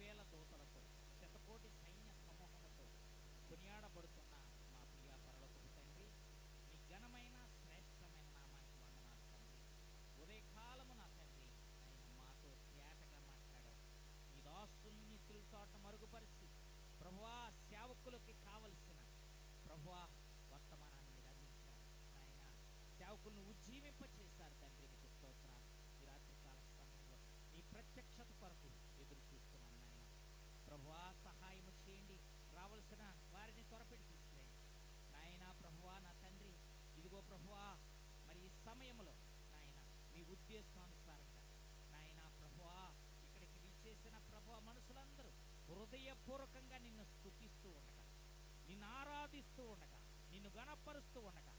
వేల దూతలతో శతకోటి సైన్య సమూహముతో కొనియాడబడుతున్న మా ప్రియ పరలోకపు తండ్రి మీ ఘనమైన శ్రేష్టమైన నామానికి వందనాలు తండ్రి. ఉదయకాలము నా తండ్రి ఆయన మాతో తేటగా మాట్లాడారు. మీ దాస్తుల్ని తిరుగుతాట మరుగుపరిచి ప్రభువా సేవకులకి కావలసిన ప్రభువా వర్తమానాన్ని మీరు అందించారు. ఆయన సేవకులను ఉజ్జీవింప చేశారు తండ్రి. ఉద్దేశానుసారంగా. నాయన ప్రభువా ఇక్కడికి విచ్చేసిన ప్రభువా మనుషులందరూ హృదయపూర్వకంగా నిన్ను స్థుతిస్తూ ఉండగా నిన్ను ఆరాధిస్తూ ఉండగా నిన్ను గణపరుస్తూ ఉండగా.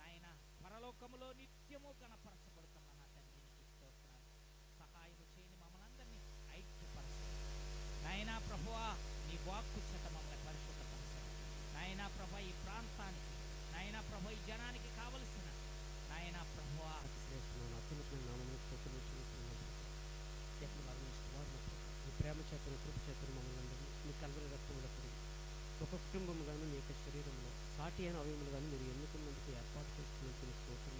నాయన పరలోకములో నిత్యము గణపరచబడుతున్న నా తండ్రి నీకు స్తోత్రాలు సహాయం చేయని మమ్మల్ని అందరినీ ఐక్యపరచండి నాయనా ప్రభువా నీ వాక్కు చేత మమ్మల్ని పరిశుద్ధపరచండి నాయనా ప్రభా ఈ ప్రాంతానికి నాయనా ప్రభా ఈ జనానికి కావలసిన నాయనా ప్రభువా అతి శ్రేష్టమైన అత్యున్నతమైన నామమును స్తోత్రం చెల్లిస్తున్నాను. ఎట్లు వర్ణిస్తూ వారు మీ ప్రేమ చేతను కృప చేతను మమ్మల్ని అందరినీ మీ కలవరి రక్తంలో ఒక ఒక కుటుంబముగాను మీ యొక్క శరీరంలో సాటి అయిన అవయములు కానీ మీరు ఎన్నుకున్నందుకు ఏర్పాటు చేసుకున్నందుకు స్తోత్రం.